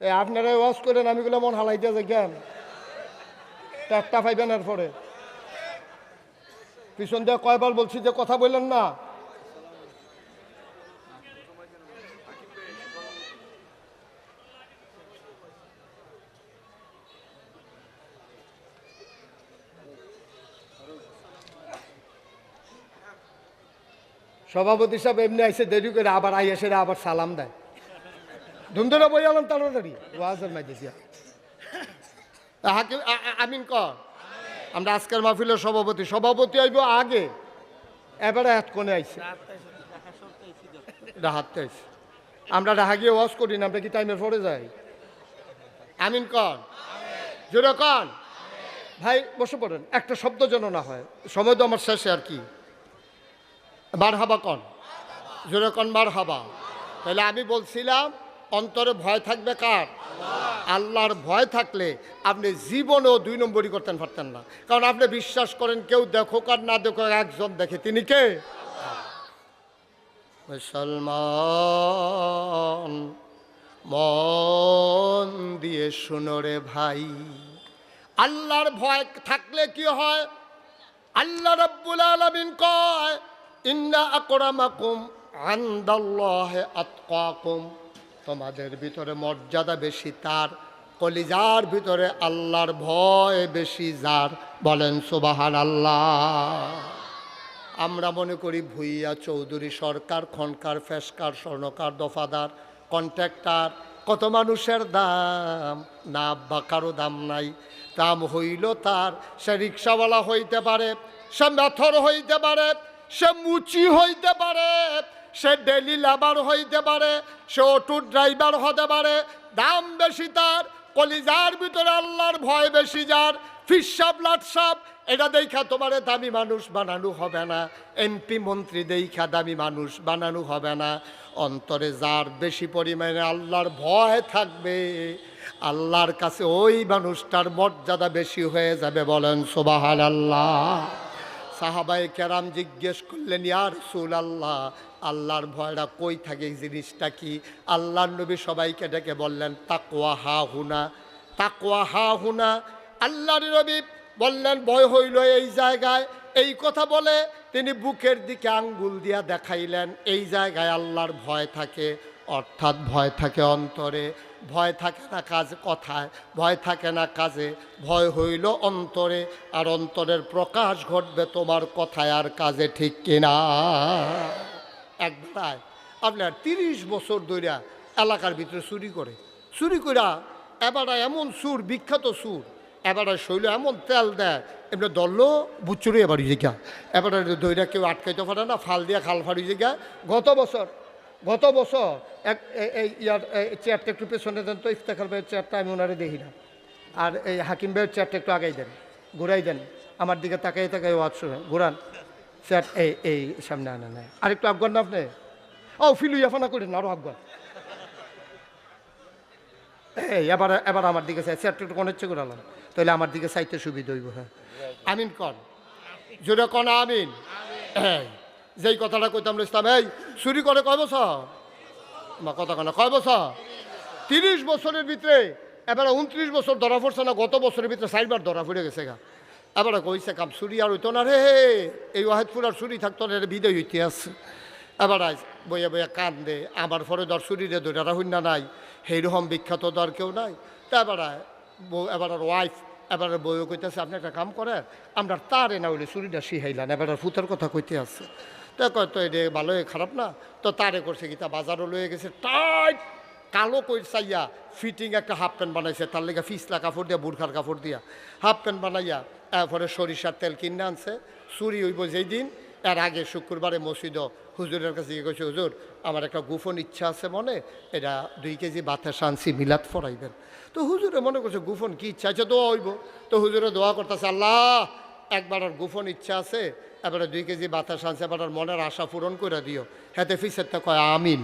এই আপনারা ওয়াজ করেন, আমি গুলো মন হালাই দিয়ে যাই কেন? একটা পাইবেন এরপরে। পিছন দিয়ে কয়বার বলছি যে কথা বললেন না। সভাপতি সাহেব এমনি আইসে দেরি করে আবার আই এসে আবার সালাম দেয়। ধুমধুরা বই আলাম তাড়াতাড়ি। ওয়াজের দিয়া। হাকিম আমিন কর আমরা আজকের মাহফিলের সভাপতি। সভাপতি আইব আগে। এবারে এক কোণে আইছে। ডাহাতে আইছে। আমরা ডাহা গিয়ে ওয়াজ করি না, আমরা কি টাইমের পরে যাই? আমিন কন জোরে কন। ভাই, বসে পড়েন। একটা শব্দ যেন না হয়। সময় তো আমার শেষে আর কি। বার হাবা কন। জোরে কন বার হাবা তাহলে আমি বলছিলাম অন্তরে ভয় থাকবে কার? আল্লাহর ভয় থাকলে আপনি জীবনেও দুই নম্বরই করতেন, পারতেন না। কারণ আপনি বিশ্বাস করেন, কেউ দেখো কার না দেখো একজন দেখে। তিনি কে? মুসলমান, মন দিয়ে শুনো রে ভাই। আল্লাহর ভয় থাকলে কি হয়? আল্লাহ রাব্বুল আলামিন কয়, ইন্না আকরামাকুম আনদাল্লাহে আতকাকুম। তোমাদের ভিতরে মর্যাদা বেশি, তার কলিজার ভিতরে আল্লাহর ভয় বেশি, যার বলেন সুবাহান আল্লাহ আমরা মনে করি ভুইয়া চৌধুরী সরকার, খনকার, ফেসকার, স্বর্ণকার, দফাদার, কন্ট্রাক্টার, কত মানুষের দাম? না বা কারও দাম নাই। দাম হইল তার, সে রিক্সাওয়ালা হইতে পারে, সে মেথর হইতে পারে, সে মুচি হইতে পারে সে ডেলি লেবার হইতে পারে, সে অটো ড্রাইভার হতে পারে, দাম বেশি তার, কলিজার ভিতরে আল্লাহর ভয় বেশি যার, ফিসাব, লাটসাব, এটা দেখা তোমার দামি মানুষ বানানো হবে না এমপি মন্ত্রী দেখা দামি মানুষ বানানো হবে না, অন্তরে যার বেশি পরিমাণে আল্লাহর ভয় থাকবে, আল্লাহর কাছে ওই মানুষটার মর্যাদা বেশি হয়ে যাবে, বলেন সোবাহান আল্লাহ সাহাবাই কেরাম জিজ্ঞেস করলেন ইয়ার সুল আল্লাহ আল্লাহর ভয়টা কই থাকে? এই জিনিসটা কি? আল্লাহর নবী সবাইকে ডেকে বললেন, তাকওয়া হা হুনা, তাকওয়া হা হুনা। আল্লাহর নবী বললেন, ভয় হইল এই জায়গায়। এই কথা বলে তিনি বুকের দিকে আঙ্গুল দিয়া দেখাইলেন, এই জায়গায় আল্লাহর ভয় থাকে, অর্থাৎ ভয় থাকে অন্তরে। ভয় থাকে না কাজ কথায়, ভয় থাকে না কাজে, ভয় হইল অন্তরে, আর অন্তরের প্রকাশ ঘটবে তোমার কথায় আর কাজে ঠিক কিনা। একবার আপনার তিরিশ বছর ধইরা এলাকার ভিতরে চুরি করে, চুরি করা এবারে এমন সুর, বিখ্যাত সুর, এবারে শৈল এমন তেল দেয়, এমনি দল্ল বুচুরি এবার জিগা এবারে দইরা কেউ আটকাইতে পারে না, ফাল দিয়া খাল ফাড়ি জিগা গত বছর গত বছর এক এই ইয়ার চেয়ারটা একটু পেছনে দেন তো, ইফতেখার ভাইয়ের চেয়ারটা আমি ওনারে দেখি না। আর এই হাকিম ভাইয়ের চেয়ারটা একটু আগাই দেন, ঘুরাই দেন। আমার দিকে তাকাই তাকাই ওয়াজ শুনে ঘুরান। চেয়ার এই এই সামনে আনা নেয় আর একটু আফগান না আপনি? ও, ফিলু ইয়াফানা করেন, আরও আফগান। এই, এবার এবার আমার দিকে চাই। চেয়ারটা একটু কোন ইচ্ছে করালাম তাহলে আমার দিকে চাইতে সুবিধা হইব হ্যাঁ। আমিন কন? জোরে কন, আমিন। এই। যেই কথাটা কইতাম ইসলাম এই, চুরি করে কয় বছর? বা কথা কনা কয় বছর? তিরিশ বছরের ভিতরে, এবারে উনত্রিশ বছর ধরা পড়ছে না, গত বছরের ভিতরে চারবার ধরা পড়ে গেছে গা। এবারে কইছে, কাম, চুরি আর হইতো না রে এই ওয়াহেদপুর আর চুরি থাকতো না বিদয় হইতে আছে। এবার আজ বইয়া বইয়া কান দে আমার পরে ধর চুরিরে ধরে হইনা নাই। সেইরকম বিখ্যাত ধর কেউ নাই। তা এবার এবার ওয়াইফ এবার বইও কইতেছে, আপনি একটা কাম করেন, আমরা তারে না হইলে চুরিটা শিহাইলাম এবার ফুতের কথা কইতে আছে। তো কয়, তো এটা ভালোই, খারাপ না? তো তারে করছে কি তা বাজারও লয়ে গেছে, টাইট, কালো কই চাইয়া ফিটিং একটা হাফ প্যান্ট বানাইছে, তার লেগে ফিসলা কাপড় দিয়া, বুরখার কাপড় দিয়া, হাফ প্যান্ট বানাইয়া, এরপরে সরিষার তেল কিনে আনছে, চুরি হইব যেই দিন, এর আগে শুক্রবারে মসজিদ, হুজুরের কাছে গিয়ে কইছে, হুজুর, আমার একটা গোপন ইচ্ছা আছে মনে, এটা দুই কেজি বাতাস আনছি, মিলাদ ফরাইবেন তো হুজুরে মনে করছে, গোপন কি ইচ্ছা আছে, দোয়া হইব। তো হুজুরে দোয়া করতেছে, আল্লাহ, একবার আর গোপন ইচ্ছা আছে এবারে দুই কেজি বাতাস আনছে, এবার মনের আশা পূরণ করে দিও। হেতে ফিসেরটা কয়, আমিন।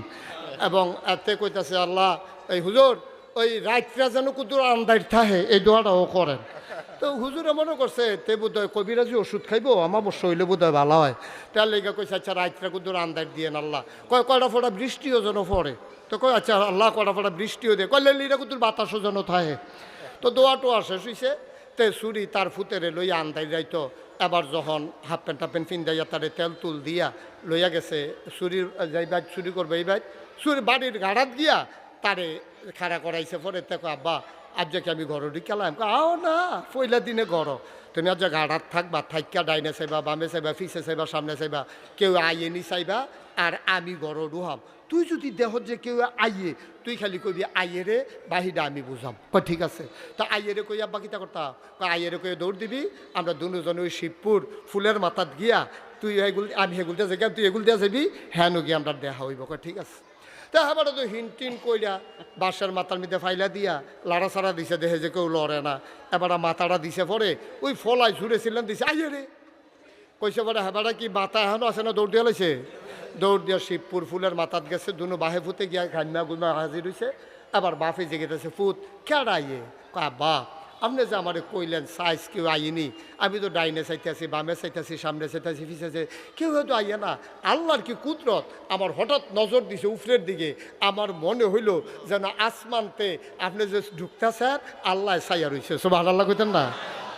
এবং এতে কইতাছে, আল্লাহ, এই হুজুর, ওই রাইতরা যেন কুতুর আন্দার থাহে, এই দোয়াটাও করেন। তো হুজুরে মনে করছে, তে বোধ হয় কবিরাজি ওষুধ খাইবো আমার হইলে বোধ হয় ভালো হয়। তার লেগে কইছে আচ্ছা রাত্রে কুদুর আন্দার দিয়ে আল্লাহ। কয়, কয়টা ফোটা বৃষ্টিও যেন পড়ে। তো কয় আচ্ছা আল্লাহ, কয়টা ফোটা বৃষ্টিও দে কয়, লেলিরা কুদুর বাতাসও যেন থাকে তো দোয়া টোয়া শেষ হইছে, তে সুরি তার ফুতেরে লইয়া আন্দাই যাইতো এবার যখন হাফ প্যান্ট হাফ প্যান্ট ফিন্দাইয়া তারে তেল তুল দিয়া লইয়া গেছে চুরির যাই বাইক চুরি করবে এই বাইক চুরি বাড়ির গাড়াত গিয়া তারে খাড়া করাইছে। পরে দেখো, আব্বা আজকে আমি ঘর ঢুকালাম আও না, পয়লা দিনে ঘর তুমি আজ গাড়াত থাকবা, থাইকা ডাইনে চাইবা, বামে চাইবা ফিসে চাইবা, সামনে চাইবা, কেউ আইয়েনি চাইবা, আর আমি ঘর ডুহাম তুই যদি দেহত যে কেউ আইয়ে, তুই খালি কইবি আইয়েরে বাহিরা আমি বুঝাম কয় ঠিক আছে। তা আইয়েরে কই, আব্বা, কিতা করতা আইয়েরে কই দৌড় দিবি। আমরা দুজনে ওই শিবপুর ফুলের মাথাত গিয়া, তুই এগুল আমি হেগুল দিয়ে যাই তুই দিয়ে যাবি হ্যাঁ গিয়ে আমরা দেখা হইব। কয় ঠিক আছে। তা এবারে তো হিন টিন কইরা বাঁশের মাথার মধ্যে ফাইলা দিয়া লাড়া সাড়া দিছে, দেহে যে কেউ লড়ে না। এবারে মাথাটা দিছে পরে ওই ফলাই ঝুড়েছিলেন দিছে, আইয়ে রে। কইছে পরে হেবারা কি মাথা এখনও আছে না? দৌড় দিয়ে লাইছে? দৌড় দিয়া শিবপুর ফুলের মাথাত গেছে, দুনো বাহে ফুতে গিয়া ঘান্না গুনা হাজির হইছে। আবার বাপে জেগেতেছে ফুত কেডা আইয়ে। কা বাপ আপনি যে আমারে কইলেন, সাইজ কেউ আইনি, আমি তো ডাইনে চাইতেছি, বামে চাইতেছি, সামনে চাইতেছি পিছেছে কেউ হয়তো আইয়ে না। আল্লাহর কি কুদরত? আমার হঠাৎ নজর দিছে উফরের দিকে। আমার মনে হইল যেন আসমানতে আপনি যে ঢুকতেছেন আল্লাহ সাইয়া রইছে। সব আল্লাহ কইতেন না?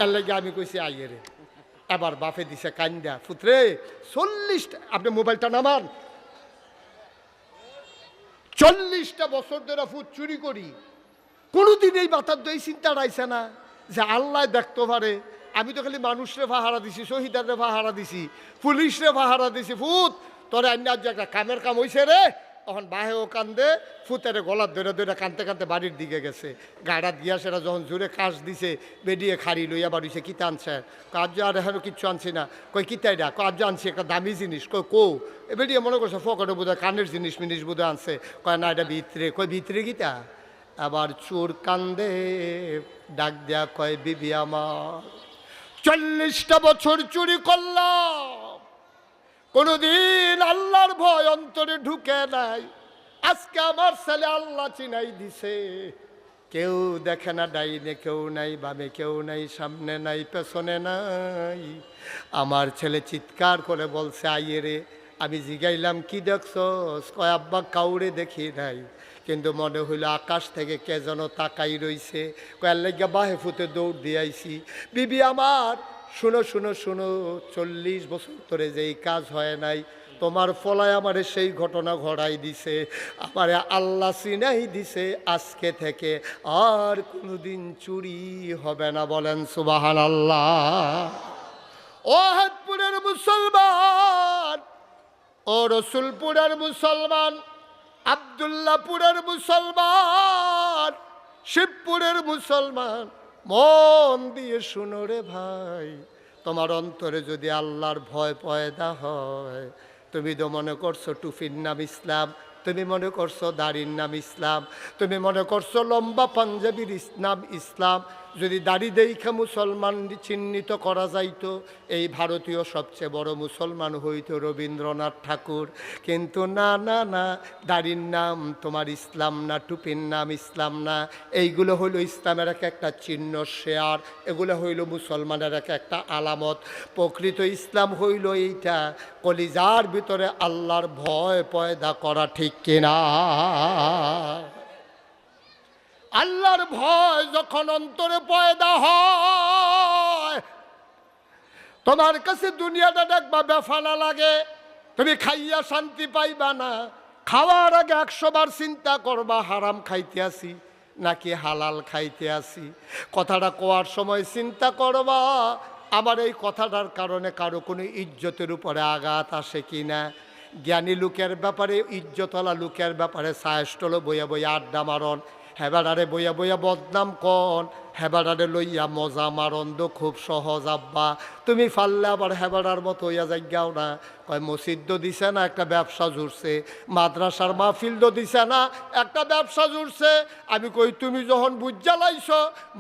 এর লাগে আমি কইছি, আইয়ে রে। এবার বাপে দিছে কান্দা ফুতরে, চল্লিশটা আপনি মোবাইলটা নামান। চল্লিশটা বছর ধরে ফুট চুরি করি। কোনোদিন এই বাতার দই চিন্তা রাইছে না যে আল্লাহ দেখতে পারে আমি তো খালি মানুষরে পাহারা দিছি শহীদারে পাহারা দিছি, পুলিশরে পাহারা দিছি, ফুত। তোরে অন্য যে একটা কামের কাম হইছে রে। তখন বাহেও কান্দে, ফুতেরে গলার ধরে ধরে কানতে কানতে বাড়ির দিকে গেছে। গাড়া দিয়া সেটা যখন জোরে কাশ দিছে, বেরিয়ে খাড়ি লইয়া বাড়িছে, কিতা আনছে? কাজ আর এখানে কিচ্ছু আনছি না। কই কিতাই না? কাজ আনছি একটা দামি জিনিস। কই কো এ বেরিয়ে মনে করছে, ফকটে বোধহয় কানের জিনিস মিনিস বোধহয় আনছে। কয়, না, এটা ভিতরে। কই ভিতরে গীতা আবার চোর কান্দে, ডাক দেয়া কয়, বিবি আমার, চল্লিশটা বছর চুরি করলাম। কোনোদিন আল্লাহর ভয় অন্তরে ঢুকে নাই। আজকে আমার ছেলে আল্লাহ চিনাই দিছে। কেউ দেখে না ডাইনে, কেউ নাই বামে, কেউ নাই সামনে নাই, পেছনে নাই। আমার ছেলে চিৎকার করে বলছে, আইয়ে রে, আমি জিগাইলাম, কি দেখছস? কয়, আব্বা, কাউরে দেখি নাই। কিন্তু মনে হইল আকাশ থেকে কে যেন তাকাই রইছে। কয়ার লেগে বাহে ফুতে দৌড় দিয়াইছি বিবি আমার, শুনো শুনো শুনো, চল্লিশ বছর ধরে যেই কাজ হয় নাই, তোমার ফলায় আমারে সেই ঘটনা ঘটাই দিছে। আমারে আল্লাহ সিনাই দিছে, আজকে থেকে আর কোনোদিন চুরি হবে না। বলেন সুবাহান আল্লাহ ও হাতপুরের মুসলমান, ও রসুলপুরের মুসলমান আবদুল্লাপুরের মুসলমান, শিবপুরের মুসলমান। মন দিয়ে শুনো রে ভাই, তোমার অন্তরে যদি আল্লাহর ভয় পয়দা হয়, তুমি তো মনে করছ টুফির নাম ইসলাম, তুমি মনে করছ দাড়ির নাম ইসলাম, তুমি মনে করছ লম্বা পাঞ্জাবির নাম ইসলাম যদি দাড়ি দেখা মুসলমান চিহ্নিত করা যাইতো, এই ভারতীয় সবচেয়ে বড় মুসলমান হইত রবীন্দ্রনাথ ঠাকুর। কিন্তু না না না, দাড়ির নাম তোমার ইসলাম না, টুপির নাম ইসলাম না। এইগুলো হইল ইসলামের এক একটা চিহ্ন, শেয়ার। এগুলো হইল মুসলমানের এক একটা আলামত। প্রকৃত ইসলাম হইল এইটা, কলিজার ভিতরে আল্লাহর ভয় পয়দা করা ঠিক কিনা? আল্লাহর ভয় যখন অন্তরে পয়দা হয়, তোমার কাছে দুনিয়াটা দেখবা বেফানা লাগে, তুমি খাইয়া শান্তি পাইবা না। খাওয়ার আগে একশো বার চিন্তা করবা, হারাম খাইতে আসি নাকি হালাল খাইতে আসি? কথাটা কোয়ার সময় চিন্তা করবা? আমার এই কথাটার কারণে কারও কোনো ইজ্জতের উপরে আঘাত আসে কি না? জ্ঞানী লোকের ব্যাপারে ইজ্জতলা লোকের ব্যাপারে সায়স্টল বইয়া বইয়া আড্ডা মারন। হেবাডারে বইয়া বইয়া বদনাম কন। হেবাডারে লইয়া মজা মারন্দ খুব সহজ, আব্বা। তুমি ফাললে আবার হেবাডার মতো হইয়া যাইগাও না। কয়, মসজিদ দিছে না, একটা ব্যবসা জুড়ছে মাদ্রাসার মাহফিল্ড দিছে না, একটা ব্যবসা জুড়ছে আমি কই, তুমি যখন বুঝালাইছ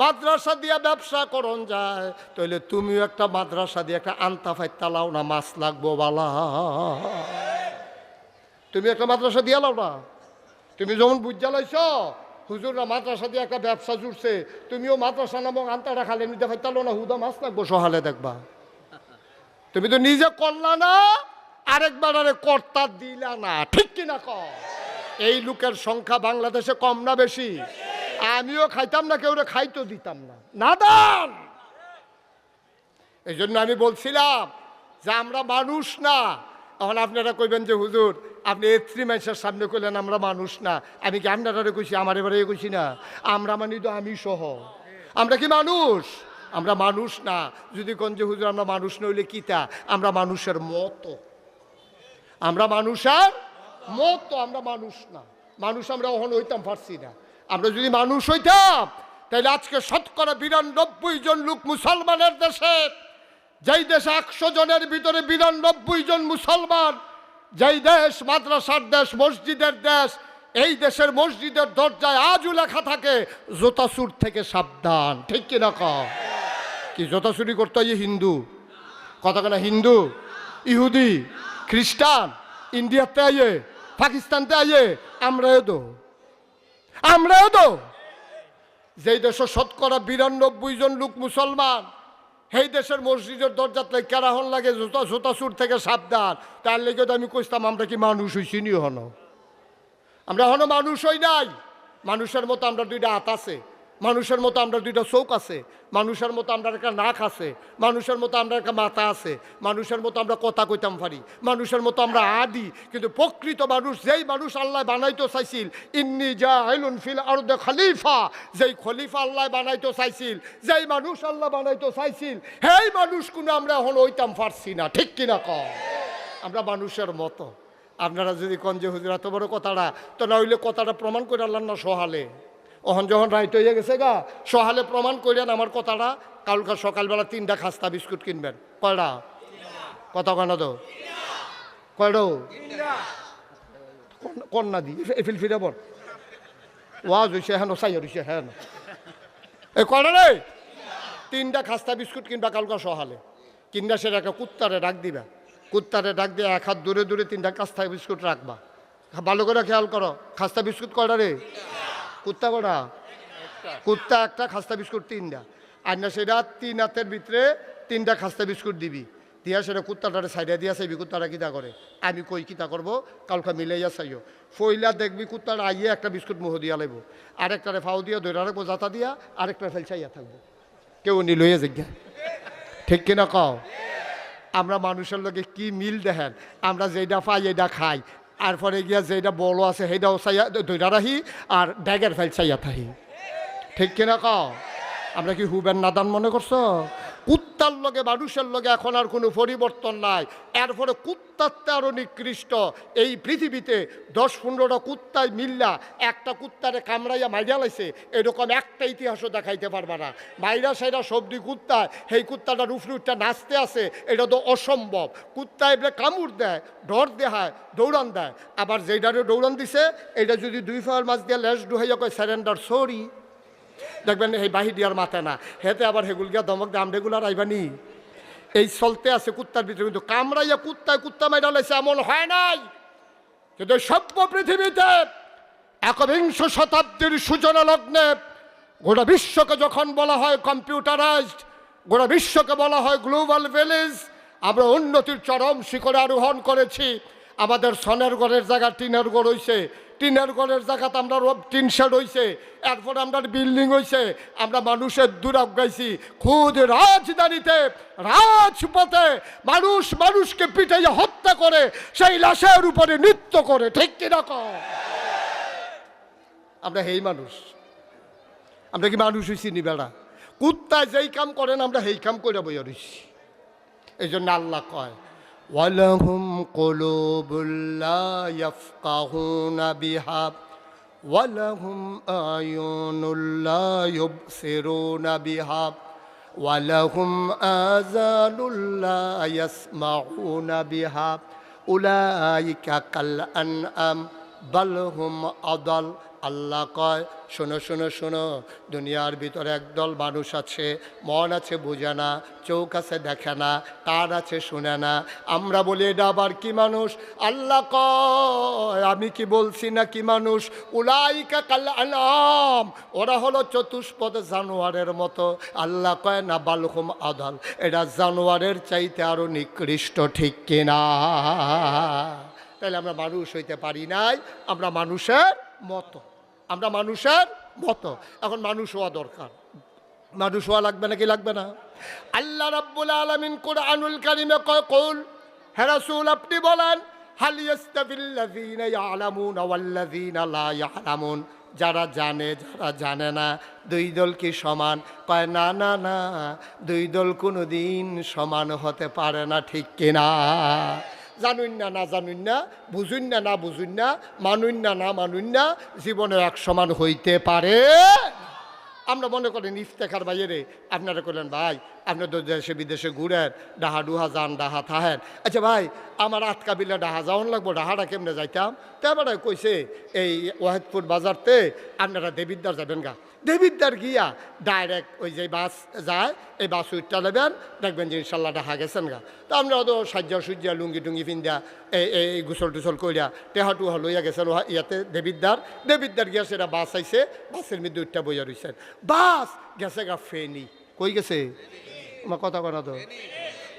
মাদ্রাসা দিয়া ব্যবসা করন যায়। তাহলে তুমিও একটা মাদ্রাসা দিয়ে একটা আন্তা ফাইতা লাও না, মাছ লাগবো বালা। তুমি একটা মাদ্রাসা দিয়া লাও না। তুমি যখন বুঝালাইছ হুজুররা মাদ্রাসা দিয়ে একটা ব্যবসা জুড়ছে। তুমিও মাদ্রাসা নামক আন্তারা খালে নিতে পারতালো না হুদা মাছ লাগবো সহালে দেখবা। তুমি তো নিজে করলা না, আরেকবার আরে কর্তা দিলা না, ঠিক কিনা ক এই লোকের সংখ্যা বাংলাদেশে কম না বেশি? আমিও খাইতাম না, কেউ খাইতো দিতাম না। না দান এই জন্য আমি বলছিলাম যে আমরা মানুষ না এখন আপনারা কইবেন যে, হুজুর, আপনি এত্রি মানুষের সামনে কইলেন আমরা মানুষ না। আমি কি আপনারা কইছি? আমার এবারে কইছি না। আমরা মানি তো আমি সহ। আমরা কি মানুষ? আমরা মানুষ না। যদি কোন যে, হুজুর, আমরা মানুষ নইলে কিতা? আমরা মানুষের মতো। আমরা মানুষের মতো, আমরা মানুষ না। মানুষ আমরা ওখানে হইতাম পারছি না। আমরা যদি মানুষ হইতাম তাহলে আজকে শতকরা বিরানব্বই জন লোক মুসলমানের দেশে যেই দেশে একশো জনের ভিতরে বিরানব্বই জন মুসলমান, যেই দেশ মাদ্রাসার দেশ, মসজিদের দেশ, এই দেশের মসজিদের দরজায় আজও লেখা থাকে, জোতাসুর থেকে সাবধান। ঠিক ক কি জোতাসুরি করতে হয় হিন্দু? কতখানা হিন্দু? ইহুদি? খ্রিস্টান? ইন্ডিয়াতে আইয়ে? পাকিস্তানতে আইয়ে? আমরাও তো। আমরাও তো। যেই দেশে শতকরা বিরানব্বই জন লোক মুসলমান সেই দেশের মসজিদের দরজাতে কেরাহন লাগে? জোতা সুর থেকে সাবধান। তার লেগে তো আমি কইতাম, আমরা কি মানুষ হইছি নি হন। আমরা হন মানুষ হই নাই। মানুষের মতো আমরা দুইটা হাত আছে। মানুষের মতো আমরা দুইটা চোখ আছে, মানুষের মতো আমরা একটা নাক আছে, মানুষের মতো আমরা একটা মাথা আছে, মানুষের মতো আমরা কথা কইতাম পারি, মানুষের মতো আমরা আদি, কিন্তু প্রকৃত মানুষ যেই মানুষ আল্লাহ বানাইতো চাইছিল, ইন্নি যা আইলুন ফিল আর খলিফা, যেই খলিফা আল্লাহ বানাইতো চাইছিল, যেই মানুষ আল্লাহ বানাইতো চাইছিল, সেই মানুষ কোনো আমরা এখন ওইতাম পারছি না, ঠিক কিনা ক আমরা মানুষের মতো। আপনারা যদি কন যে হুজুর এত বড় কথাটা, তো না হইলে কথাটা প্রমাণ করে আল্লাহ না সহালে। ওহন যখন রাইট হয়ে গেছে গা। সহালে প্রমাণ করেন আমার কথাটা, কালকা সকালবেলা তিনটা খাস্তা বিস্কুট কিনবেন। কয়টা? কত কেন তো? কয়টো কন্যা দি এফিল ফিরে বল। ওয়াজ হইছে হ্যাঁ চাই হইছে হ্যাঁ এ কয়টা রে? তিনটা খাস্তা বিস্কুট কিনবা কালকা সহালে। কিনবা সেটা একটা কুত্তারে ডাক দিবা। কুত্তারে ডাক দিয়ে এক হাত দূরে দূরে তিনটা খাস্তা বিস্কুট রাখবা। ভালো করে খেয়াল করো। খাস্তা বিস্কুট কয়টা রে? কুত্তা কটা কুত্তা একটা খাস্তা বিস্কুট, তিনটা। আর না সেটা তিন হাতের ভিতরে তিনটা খাস্তা বিস্কুট দিবি। দিয়া সেটা কুত্তাটারে সাইডে দিয়া চাইবি, কুত্তাটা কিতা করে? আমি কই কিতা করব? কালকা মিলাইয়া চাইও। ফইলা দেখবি কুত্তাটা আইয়ে একটা বিস্কুট মুহ দিয়া লাগবো আরেকটারে ফাও দিয়া ধরে রাখব, জাতা দিয়া আরেকটা ফেল চাইয়া থাকব। কেউ নি লইয়া জিজ্ঞা ঠিক কিনা কও? আমরা মানুষের লোকে কি মিল দেখেন? আমরা যেটা পাই এটা খাই। আর পরে গিয়া যেটা বলো আছে সেইটাও চাইয়া ধৈরা রাহি আর ড্যাগের ফাইল চাইয়া থাহি ঠিক কিনা ক আমরা কি হুবেন নাদান মনে করছ? কুত্তার লগে, মানুষের লগে এখন আর কোনো পরিবর্তন নাই। এরপরে কুত্তারতে আরও নিকৃষ্ট। এই পৃথিবীতে দশ পনেরোটা কুত্তায় মিল্লা, একটা কুত্তারে কামড়াইয়া মাইরা লাইছে, এরকম একটা ইতিহাসও দেখাইতে পারবা না। মাইরা সাইরা সবজি কুত্তা, সেই কুত্তাটা উফরুটটা নাচতে আছে, এটা তো অসম্ভব। কুত্তা এবারে কামড় দেয়, ডর দেহায়, দৌড়ান দেয়। আবার যেইটারে দৌড়ান দিছে এটা যদি দুই ফাওয়ার মাছ দিয়ে লেস ডুহাইয়া কয় স্যারেন্ডার সরি দেখবেন এই বাহি দিয়ার মাথা না। হেতে আবার হেগুল গিয়া দমক দাম রেগুলার আইবানি এই চলতে আছে কুত্তার ভিতরে, কিন্তু কামড়াইয়া কুত্তায় কুত্তা মাইরা লাইছে এমন হয় নাই। কিন্তু সভ্য পৃথিবীতে একবিংশ শতাব্দীর সূচনা লগ্নে গোটা বিশ্বকে যখন বলা হয় কম্পিউটারাইজড, গোটা বিশ্বকে বলা হয় গ্লোবাল ভিলেজ আমরা উন্নতির চরম শিখরে আরোহণ করেছি। আমাদের সনের গড়ের জায়গা, টিনের গড় হইছে। টিনের ঘরের জায়গাতে আমরা টিন শেড হইছে, এরপর আমরা বিল্ডিং হইছে, আমরা মানুষের দুরাগ গাইছি। খুদ রাজধানীতে, রাজপথে মানুষ মানুষকে পিটাইয়া হত্যা করে, সেই লাশের উপরে নৃত্য করে, ঠিক কিনা কও? আমরা হেই মানুষ। আমরা কি মানুষ হইছি নি বেড়া? কুত্তায় যেই কাম করেন, আমরা সেই কাম করে বইয়া রইছি। এই জন্য আল্লাহ কয় ولهم قلوب لا يفقهون بها ولهم أعين لا يبصرون بها ولهم آذان لا يسمعون بها. أولئك كالأنعام بل هم أضل. আল্লাহ কয়, শোনো শোনো শোনো, দুনিয়ার ভিতরে একদল মানুষ আছে, মন আছে বোঝে না চৌক আছে দেখে না, কান আছে শুনে না। আমরা বলি, এটা আবার কি মানুষ? আল্লাহ কয়, আমি কি বলছি না কি মানুষ? উলাইকা কাল আনাম ওরা হলো চতুষ্পদ জানোয়ারের মতো। আল্লাহ কয়, না, বালহুম আদাল, এটা জানোয়ারের চাইতে আরও নিকৃষ্ট, ঠিক কিনা তাহলে আমরা মানুষ হইতে পারি নাই, আমরা মানুষের মতো। আমরা মানুষের মতো। এখন মানুষ হওয়া দরকার। মানুষ হওয়া লাগবে নাকি লাগবে না? আল্লাহ রাব্বুল আলামিন কোরআনুল কারিমে কৌল, হে রাসূল, আপনি বলেন যারা জানে যারা জানে না, দুই দল কি সমান? কয়, না না না, দুই দল কোনো দিন সমান হতে পারে না, ঠিক কিনা? জানুন না না জানুন না বুঝুন না না বুঝুন না মানুন না না মানুন না জীবনে এক সমান হইতে পারে। আমরা মনে করেন ইফতেখার বাইরে আপনারা করলেন ভাই আপনার তো দেশে, বিদেশে ঘুরেন, ডাহা ডুহা যান, ডাহা থাহেন। আচ্ছা ভাই, আমার আট কাবিলা ডাহা যাওয়ান লাগবো, ডাহাটা কেমনে যাইতাম? তারপরে কইছে, এই ওয়াহেদপুর বাজারতে আপনারা দেবিদ্দার যাবেন গা। দেবিদ্দার গিয়া ডাইরেক্ট ওই যে বাস যায়, এই বাস উঠটা নেবেন, দেখবেন যে ইনশাল্লাহ ডাহা গেছেন গা। তো আমরা তো সাজ্জা সুজ্জা, লুঙ্গি টুঙ্গি পিন্দা এই এই গুসল টুসল কইরা টেহা টুহা লইয়া গেছেন ইয়াতে দেবিদ্দার। দেবিদ্দার গিয়া সেটা বাস আইছে, বাসের মধ্যে উঠটা বইয়া রইছেন। বাস গেছে গা ফেনি। কই গেছে? কথা কথা তো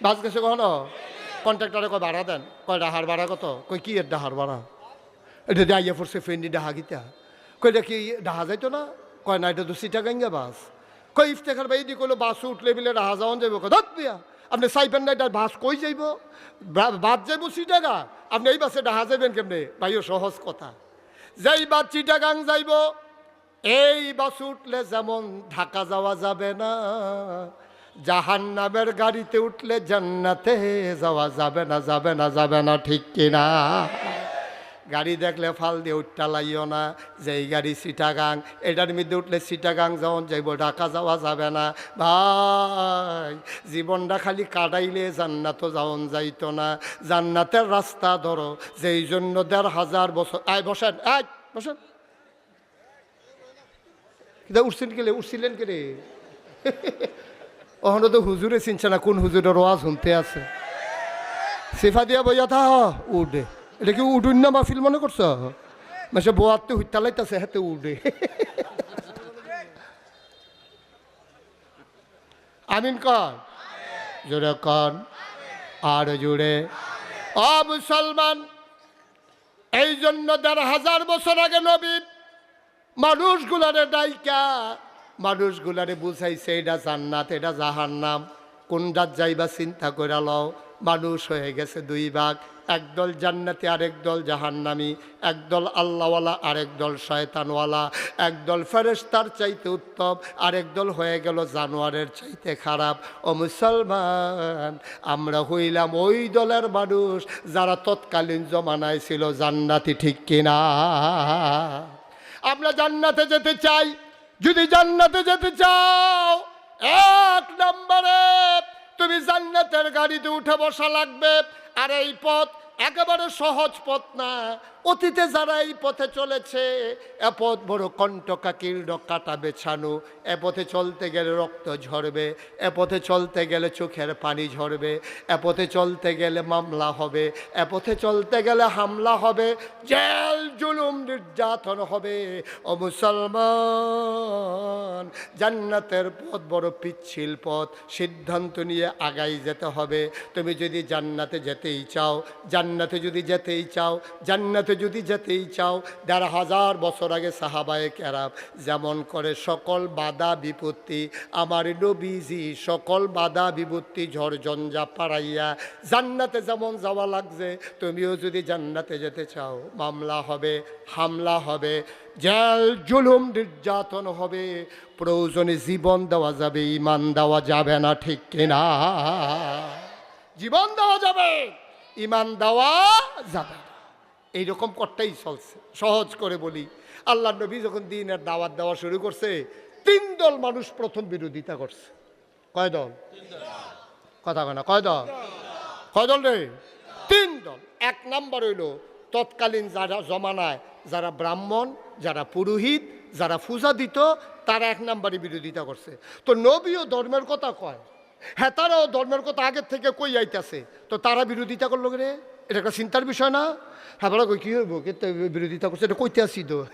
বাস গেছে কখনো কন্ট্রাক্টরে কয় ভাড়া দেন। কয় ডাহার ভাড়া কত? কই কি এর ডাহার ভাড়া? এটা আইয়া পড়ছে ফেনি ডাহা গিতা কই কি ডাহা যাইতো না? কয় না এটা তো সিটা গাঙ্গা বাস কই ইফতেখার ভাই কইলো বাস উঠলে বিলে ডাহা যাওয়ান যাইব। কত দিয়া আপনি চাইবেন না এটা বাস কই যাইব। বা- বাদ যাইব সিটাগা আপনি এই বাসে ডাহা যাইবেন কেমনে? ভাইও সহজ কথা। যেই বাস চিটাগাং যাইব, এই বাস উঠলে যেমন ঢাকা যাওয়া যাবে না। জাহান নামের গাড়িতে উঠলে জান্নাতে যাওয়া যাবে না যাবে না যাবে না, ঠিক কিনা গাড়ি দেখলে ফাল দিয়ে উঠটা লাইও না যে এই গাড়ি সিটাগাং, এটার মধ্যে উঠলে সিটাগাং যাওয়ান যাইব, ঢাকা যাওয়া যাবে না। ভাই, জীবনটা খালি কাটাইলে জান্নাত যাওন যাইতো না। জান্নাতের রাস্তা ধরো, যেই জন্য দেড় হাজার বছর আয়, বসেন আয়, বসেন। উঠছেন কেলে উঠছিলেন কেলে ওখানে তো হুজুরে চিনছে না কোন হুজুরের ওয়াজ শুনতে আছে। সিফা দিয়া বইয়া থা উডে এটা কি উডুন না মাহফিল মনে করছ মানে বোয়াতে হুইতালাইতেছে হাতে উডে আমিন কন। জোরে কন। আর জুড়ে অ মুসলমান এই জন্য দেড় হাজার বছর আগে নবী মানুষগুলারে ডাইকা মানুষগুলারে বুঝাইছে, এটা জান্নাত, এটা জাহান্নাম। কোনটার যাইবা চিন্তা করে লও। মানুষ হয়ে গেছে দুই ভাগ। একদল জান্নাতি, আরেক দল জাহান্নামি। একদল আল্লাহওয়ালা, আরেক দল শয়তানওয়ালা। একদল ফেরেস্তার চাইতে উত্তম, আরেক দল হয়ে গেল জানোয়ারের চাইতে খারাপ। ও মুসলমান, আমরা হইলাম ওই দলের মানুষ যারা তৎকালীন জমানায় ছিল জান্নাতি ঠিক কিনা? আমরা জান্নাতে যেতে চাই। যদি জান্নাতে যেতে চাও, এক নম্বরে তুমি জান্নাতের গাড়িতে উঠে বসা লাগবে। আর এই পথ একেবারে সহজ পথ না। অতীতে যারা এই পথে চলেছে এ পথ বড় কণ্টকাকীর্ণ কাটা বেছানো এ পথে চলতে গেলে রক্ত ঝরবে এ পথে চলতে গেলে চোখের পানি ঝরবে এ পথে চলতে গেলে মামলা হবে এ পথে চলতে গেলে হামলা হবে, জেল, জুলুম, নির্যাতন হবে। ও মুসলমান, জান্নাতের পথ বড় পিচ্ছিল পথ, সিদ্ধান্ত নিয়ে আগাই যেতে হবে। তুমি যদি জান্নাতে যেতেই চাও, জান্নাতে যদি যেতেই চাও, জান্নাতে যদি যেতেই চাও, দেড় হাজার বছর আগে সাহাবায়ে কেরাম যেমন করে, সকল বাধা বিপত্তি আমার নবীজি, সকল বাধা বিপত্তি ঝড় জঞ্জা পাড়াইয়া জান্নাতে যেমন যাওয়া লাগছে, তুমিও যদি জান্নাতে যেতে চাও, মামলা হবে, হামলা হবে, জেল, জুলুম, নির্যাতন হবে, প্রয়োজনে জীবন দেওয়া যাবে ইমান দেওয়া যাবে না, ঠিক কিনা? জীবন দেওয়া যাবে ইমান দেওয়া যাবে না এইরকম করতেই চলছে। সহজ করে বলি, আল্লাহ নবী যখন দিনের দাওয়াত দেওয়া শুরু করছে, তিন দল মানুষ প্রথম বিরোধিতা করছে। কয় দল? কথা কয় না, কয় দল? কয় দল রে? তিন দল। এক নাম্বার হইল, তৎকালীন যারা জমানায় যারা ব্রাহ্মণ, যারা পুরোহিত, যারা পূজা দিত তারা এক নাম্বারে বিরোধিতা করছে। তো নবীও ধর্মের কথা কয় হ্যাঁ তারাও ধর্মের কথা আগের থেকে কই আইতাছে? তো তারা বিরোধিতা করল রে? এটা একটা চিন্তার বিষয় না। হ্যাঁ বলা কই কী হইব বিরোধিতা করছে? এটা কইতে আসি তো।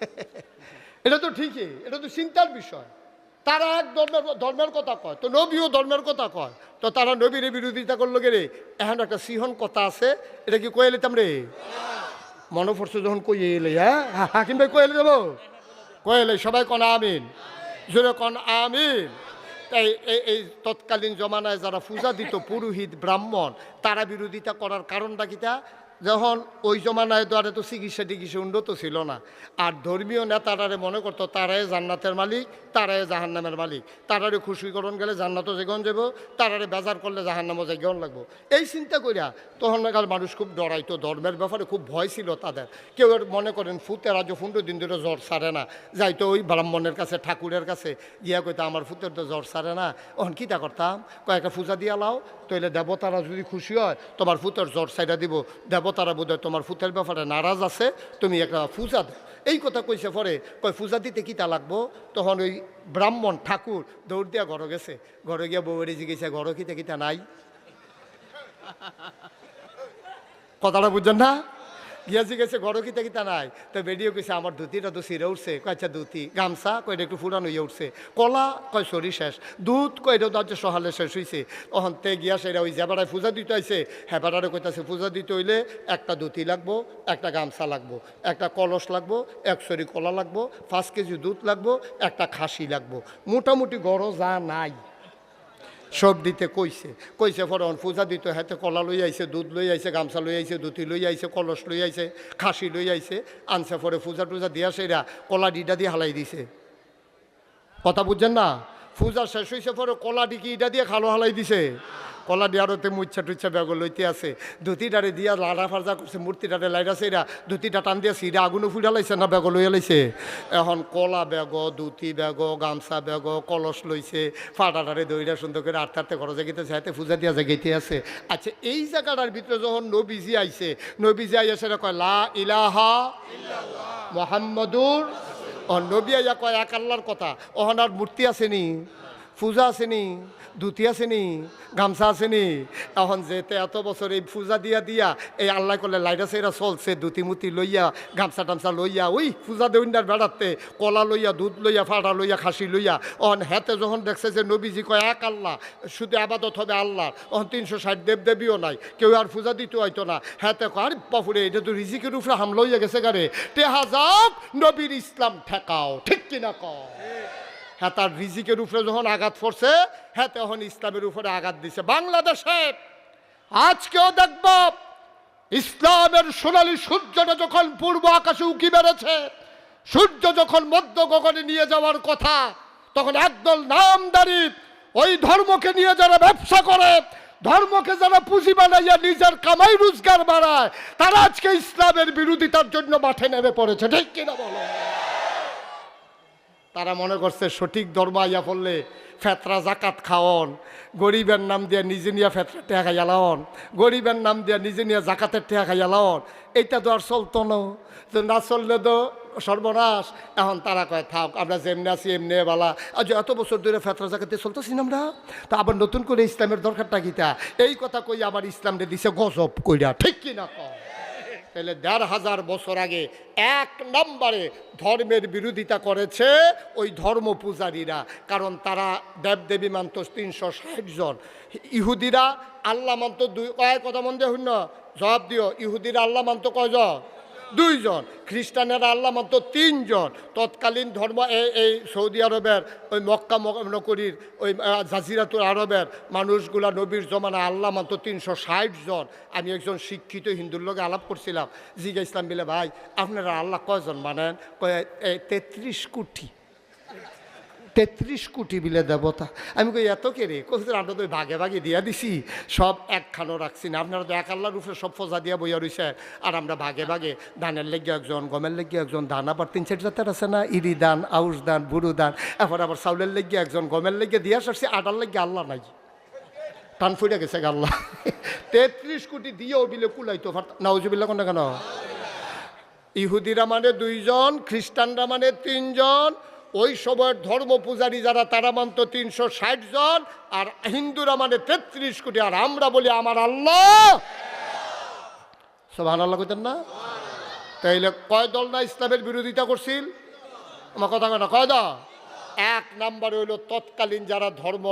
এটা তো ঠিকই, এটা তো চিন্তার বিষয়। তারা এক ধর্মের ধর্মের কথা কয়, তো নবীও ধর্মের কথা কয়। তো তারা নবীরে বিরোধিতা করল গে রে? এখন একটা সিহন কথা আছে, এটা কি কয়ে লিতাম রে? মনে যখন কই এলে হ্যাঁ? হাকিম ভাই কয়ে এলে যাব? কয়ে এলে সবাই কন আমিন? জোরে কন আমিন। এই এই তৎকালীন জমানায় যারা পূজা দিত পুরোহিত ব্রাহ্মণ তারা বিরোধিতা করার কারণটা কিটা যখন ওই জমানায় তো আর এত চিকিৎসা টিকিৎসা উন্নত ছিল না, আর ধর্মীয় নেতারারে মনে করতো তারাই জান্নাতের মালিক, তারাই জাহান্নামের মালিক। তারারে খুশিকরণ গেলে জান্নাতও যেগন যাব তারারে বেজার করলে জাহান্নামও যেগন লাগবো। এই চিন্তা করিয়া তখন নাগাল মানুষ খুব ডরাইতো, ধর্মের ব্যাপারে খুব ভয় ছিল তাদের। কেউ মনে করেন ফুতের আজ পনেরো দিন ধরে জ্বর সারে না। যাইতো ওই ব্রাহ্মণের কাছে, ঠাকুরের কাছে, গিয়া কইতো, আমার ফুতের তো জ্বর সারে না। ওখান কিতা করতাম? কয়েকটা পূজা দিয়া লাও, তইলে দেবতারা যদি খুশি হয়, তোমার ফুতের জ্বর সাইডা দিব দেবতারা বোধহয় তোমার ফুতের ব্যাপারে নারাজ আছে, তুমি একটা ফুজা দে এই কথা কইছে পরে, কয়, ফুজা দিতে তা লাগবো? তখন ওই ব্রাহ্মণ ঠাকুর দৌড় দিয়া ঘরে গেছে। ঘরে গিয়া বউরে জিগেছে ঘরে কিতা কিতা নাই? কথাটা বুঝছেন না? গিয়া জিজ্ঞেসে ঘর কিতা কিতা নাই? তো বেরিয়ে কইছে, আমার ধুতিটা তো সিরে উঠছে কয় আচ্ছা ধুতি, গামছা? কয়টা একটু ফুরানো হয়ে উঠছে কলা, কয়, সরি, শেষ। দুধ কয়টা তো আজ সহালে শেষ হয়েছে অহন তে গিয়া সেটা ওই জেবারায় পূজা দিতে আইছে। হেবারারে কইতাছে, পূজা দিতে হইলে একটা ধুতি লাগবো, একটা গামছা লাগবো, একটা কলস লাগবো, এক সরি কলা লাগবো, পাঁচ কেজি দুধ লাগবো, একটা খাসি লাগবো। মোটামুটি গড় যা নাই। সব দিতে কইছে। কইছে ফরন পূজা দিত হাতে কলা লই আইছে, দুধ লই আইছে, গামছা লই আইছে দুটি লই আইছে, কলস লই আইছে, খাসি লই আইছে, আনছে পরে পূজা টুজা দিয়া সেরা কলা ডিডা দিয়ে হালাই দিছে। কথা বুঝছেন না? পূজা শেষ হয়েছে পরে কলা ডিকি ইটা দিয়ে খালো হালাই দিছে। কলা দিয়ারতে মুচ্ছা টুচ্ছা ব্যাগ লইতে আছে। ধুতিটারে দিয়া লাড়া ফার্জা করছে মূর্তিটারে লাইরা সেরা ধুতিটা টান দিয়া সিরা আগুনও ফুটা লাইছে না ব্যাগ লইয়া লাইছে এখন কলা ব্যাগ ধুতি ব্যাগ গামছা ব্যাগ কলস লইছে ফাটাটারে দইরা সুন্দর করে আটতে আটতে ঘরে জাগিতেছে হাতে পূজা দিয়া জাগাইতে আছে। আচ্ছা এই জায়গাটার ভিতরে যখন নবীজি আইছে নবীজি আইয়া সেটা কয়, লা ইলাহা মোহাম্মদুর নবী আইয়া কয়, এক আল্লাহর কথা। ওহনার মূর্তি আসেনি পূজা আসেনি ধুতি আসেনি গামছা আসেনি এখন যেতে এত বছর এই পূজা দিয়া দিয়া এই আল্লাহ করলে লাইটা সেরা চলছে, ধুতি মুতি লইয়া, গামছা টামছা লইয়া ওই পূজা দেউন্ডার বেড়াতে, কলা লইয়া, দুধ লইয়া, ফাটা লইয়া, খাসি লইয়া অন হেতে যখন দেখছে যে নবীজি কয়, এক আল্লাহ, শুধু আবাদত হবে আল্লাহ, অহন তিনশো ষাট দেব দেবীও নাই, কেউ আর পূজা দিতে হয়তো না। হেতে কয়, আর বাপুরে, এটা তো রিজিকের উপরে হামলা গেছে গারে টেহা যাও নবীর ইসলাম ঠেকাও, ঠিক কিনা কও? হ্যাঁ তার রিজিকের উপরে যখন আঘাত পড়ছে হ্যাঁ তখন ইসলামের উপরে আঘাত দিছে। বাংলাদেশে আজকেও দেখব, ইসলামের সোনালী সূর্যটা যখন পূর্ব আকাশে উকি বেড়েছে সূর্য যখন মধ্য গগনে নিয়ে যাওয়ার কথা, তখন একদল নামদারি ওই ধর্মকে নিয়ে যারা ব্যবসা করে, ধর্মকে যারা পুঁজি বানাইয়া নিজের কামাই রোজগার বাড়ায়, তারা আজকে ইসলামের বিরোধিতার জন্য মাঠে নেমে পড়েছে। ঠিক কিনা বলো? তারা মনে করছে সঠিক ধর্ম আইয়া পড়লে ফেতরা জাকাত খাওয়ন, গরিবের নাম দিয়া নিজে নিয়ে ফেতরা টেহা খাইয়া গরিবের নাম দিয়া নিজে নিয়ে জাকাতের টেহা খাইয়া লাওন এইটা তো আর চলতো না। চললে তো সর্বনাশ। এখন তারা কয়, থাক, আমরা যেমনি আছি, এমনি বালা। আজ এত বছর ধরে ফেতরা জাকাতে চলতেছি আমরা। তো আবার নতুন করে ইসলামের দরকারটা কিতা এই কথা কই আবার ইসলামটা দিছে গজব কইরা, ঠিক কিনা কয়? তাহলে দেড় হাজার বছর আগে এক নম্বরে ধর্মের বিরোধিতা করেছে ওই ধর্ম পূজারীরা। কারণ তারা দেবদেবী মানত তিনশো ষাট জন। ইহুদিরা আল্লাহ মানত দুই, কয় কথা মন দিয়ে শূন্য জবাব দিও। ইহুদিরা আল্লাহ মানত কয়জন? দুইজন। খ্রিস্টানেরা আল্লাহ মাত্র তিনজন। তৎকালীন ধর্ম এই এই সৌদি আরবের, ওই মক্কা নকরির ওই জাজিরাতুল আরবের মানুষগুলা নবীর জমানা আল্লাহ মাত্র তিনশো ষাট জন। আমি একজন শিক্ষিত হিন্দুর লোকে আলাপ করছিলাম। জিগা ইসলাম বিলে ভাই, আপনারা আল্লাহ কয়জন মানেন? কয় তেত্রিশ কোটি। তেত্রিশ কোটি বিলে দেবতা। আমি কই, এত কে রে? কোথায় আমরা তো ভাগে ভাগে দিয়া দিছি। সব একখানো রাখছি না। আপনারা তো এক আল্লাহর উপরে সব ফজা দিয়া বইয়া রইছে আর আমরা ভাগে ভাগে ধানের লেগে একজন, গমের লেগে একজন ধান আবার তিন চার জাতের আছে না? ইরি দান আউশ দান বুড়ু দান এখন আবার চাউলের লেগে একজন, গমের লেগে দিয়া আসছি আটার লেগে আল্লাহ নাই। টান ফুটে গেছে আল্লাহ। তেত্রিশ কোটি দিয়েও বিলে কুলাইতো। নাউজুবিল্লা কোনটা কেন? ইহুদিরা মানে দুইজন, খ্রিস্টানরা মানে তিনজন ওই সময়ের ধর্ম পূজারী যারা, তারা মানত তিনশো ষাট জন, আর হিন্দুরা মানে তেত্রিশ কোটি, আর আমরা বলি আমার আল্লাহ। সব আল্লাহ করতেন না? তাইলে কয় দল না ইসলামের বিরোধিতা করছিল? আমার কথা কয় না, কয় দল? এক নাম্বার হইল তৎকালীন যারা ধর্ম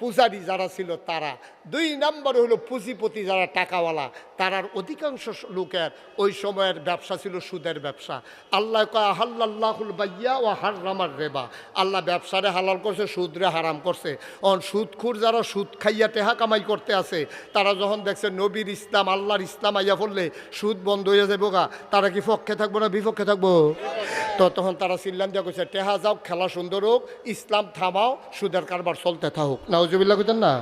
পূজারী যারা ছিল তারা। দুই নম্বরে হলো পুঁজিপতি যারা, টাকাওয়ালা, তারার অধিকাংশ লোকের ওই সময়ের ব্যবসা ছিল সুদের ব্যবসা। আল্লাহ কয় বাইয়া ও হারামার রেবা। আল্লাহ ব্যবসারে হালাল করছে, সুদরে হারাম করছে। অন সুদখুর যারা সুদ খাইয়া টেহা কামাই করতে আছে, তারা যখন দেখছে নবীর ইসলাম, আল্লাহর ইসলাম আইয়া পড়লে সুদ বন্ধ হয়ে যাবে গা, তারা কি পক্ষে থাকব না বিপক্ষে থাকব? তো তখন তারা চিল্লান দিয়া কইছে, টেহা যাও, খেলা সুন্দর হোক, ইসলাম থামাও, সুদের কারবার চলতে থাকুক। নাউজুবিল্লাহ কইতেন না?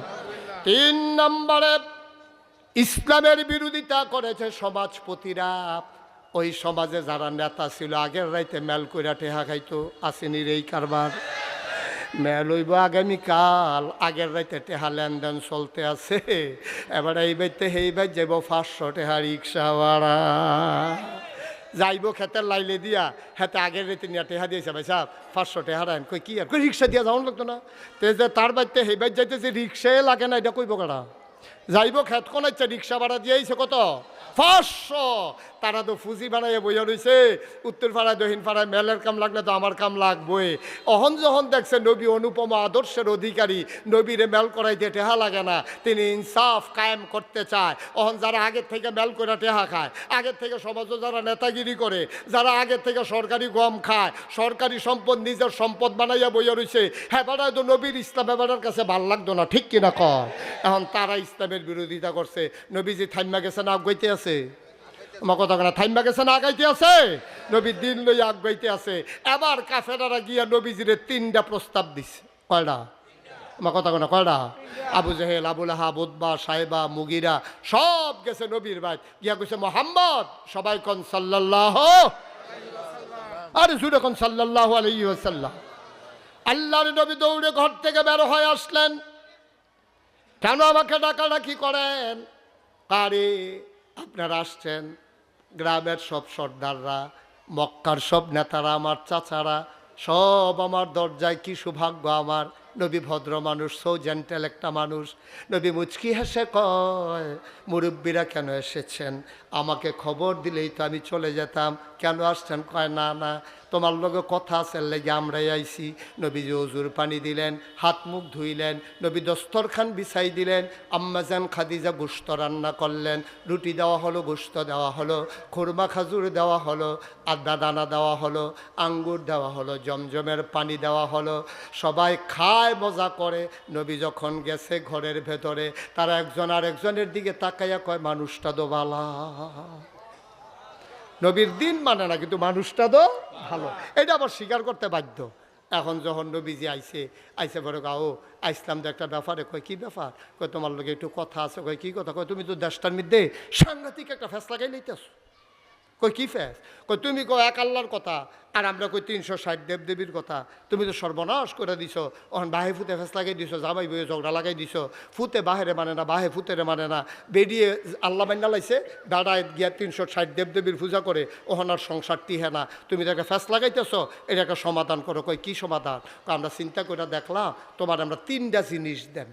তিন নম্বরে, ইসলামের বিরোধিতা করেছে সমাজপতিরা। ওই সমাজে যারা নেতা ছিল, আগের রাইতে মেল কইরা টেহা খাইতো, আসেনির এই কারবার। মেল হইব আগামীকাল, আগের রাইতে টেহা লেনদেন চলতে আছে। এবার এই বাইতে সেই বাইত যাব পাঁচশো টেহা রিক্সা ভাড়া। যাইব খেতের লাইলে দিয়া, হেতে আগের রেতে নিয়ে টেহা দিয়েছে, ভাই সাহেব, পাঁচশো টেহা রাখেন কই, কি আর? কই, রিক্সা দিয়া যাওয়ান লাগতো না। তে যে তার বাড়িতে হেবার যাইতে যে রিক্সায় লাগে না, এটা কইব কারা? যাইব খেত কোন ইচ্ছা রিক্সা ভাড়া দিয়েছে কত? পাঁচশো। তারা তো ফুজি বানাইয়ে বইয়া রয়েছে উত্তর পাড়ায়, দক্ষিণ পাড়ায় মেলের কাম লাগলে তো আমার কাম লাগবই। অহন যখন দেখছে নবী অনুপম আদর্শের অধিকারী, নবীরে মেল করাইতে টেহা লাগে না। তিনি ইনসাফ কায়েম করতে চায়। অহন যারা আগের থেকে মেল করে টেহা খায়, আগের থেকে সমাজে যারা নেতাগিরি করে, যারা আগের থেকে সরকারি গম খায়, সরকারি সম্পদ, নিজের সম্পদ বানাইয়া বইয়া রয়েছে হ্যাঁ বেড়ায় তো নবীর ইসলাম বেড়ার কাছে ভালো লাগতো না, ঠিক কিনা কর এখন তারা ইসলামের বিরোধিতা করছে। নবীজি থাইমা গেছে না আগাইতে আছে? আমার কথা কেনা থাইমা গেছে না আগাইতে আছে? নবীর দিন লই আগাইতে আছে। এবার কাফেরারা গিয়া নবীজিরে তিনটা প্রস্তাব দিছে। কয়টা আমার কথা কেনা কয়টা আবু জাহেল আবুল আহাব উদ্বা সাহেবা, মুগিরা সব গেছে নবীর ভাই গিয়া কইছে, মোহাম্মদ! সবাই কন, সাল্লাল্লাহ আরে সুরে কন, সাল্লাল্লাহ আলাইহি ওয়াসাল্লাম। আল্লাহর নবী দৌড়ে ঘর থেকে বের হয়ে আসলেন। কেন আমাকে ডাকাডাকি করেন? কারে আপনারা আসছেন। গ্রামের সব সর্দাররা, মক্কার সব নেতারা, আমার চাচারা, সব আমার দরজায় কি সৌভাগ্য আমার। নবী ভদ্র মানুষ সৌ জেন্টেল একটা মানুষ। নবী মুচকি হেসে কয়, মুরব্বীরা কেন এসেছেন? আমাকে খবর দিলেই তো আমি চলে যেতাম। কেন আসছেন? কয়, না না, তোমার লগে কথা আছে লেগে আমরাই আইছি। নবীজি অজুর পানি দিলেন, হাত মুখ ধুইলেন, নবী দস্তরখান বিছাই দিলেন আম্মাজান খাদিজা গোস্ত রান্না করলেন, রুটি দেওয়া হলো গোস্ত দেওয়া হলো, খুরমা খাজুর দেওয়া হলো, আদা দানা দেওয়া হলো, আঙ্গুর দেওয়া হলো, জমজমের পানি দেওয়া হলো, সবাই খায়, মজা করে। নবী যখন গেছে ঘরের ভেতরে, তারা একজন আর একজনের দিকে তাকাইয়া কয়, মানুষটা দোবালা। নবীর দিন মানে না, কিন্তু মানুষটা তো ভালো। এটা আবার স্বীকার করতে বাধ্য। এখন যখন নবীজি আইছে আইসে বড় গাও আইসলাম তো একটা ব্যাপারে, কয়, কি ব্যাপার? কয়, তোমার লোক একটু কথা আছে, কয়, কি কথা? কয়, তুমি তো দেশটার মধ্যে সাংঘাতিক একটা ফেস লাগাই লইতেছ। কই কি ফেস কই তুমি কো এক আল্লাহর কথা, আর আমরা কই তিনশো ষাট দেবদেবীর কথা। তুমি তো সর্বনাশ করে দিছ। ওখান বাহে ফুতে ফেস লাগাই দিছ, জামাই বইয়ে ঝগড়া লাগাই দিছ। ফুতে বাহেরে মানে না, বাহে ফুতেরে মানে না। বেরিয়ে আল্লাহ মান্না লাইছে দাঁড়ায় গিয়া তিনশো ষাট দেবদেবীর পূজা করে ওখান আর সংসার টিহে না। তুমি তাকে ফেস লাগাইতেছ এটা একটা সমাধান করো। কই কি সমাধান? আমরা চিন্তা করে দেখলাম, তোমার আমরা তিনটা জিনিস দেন।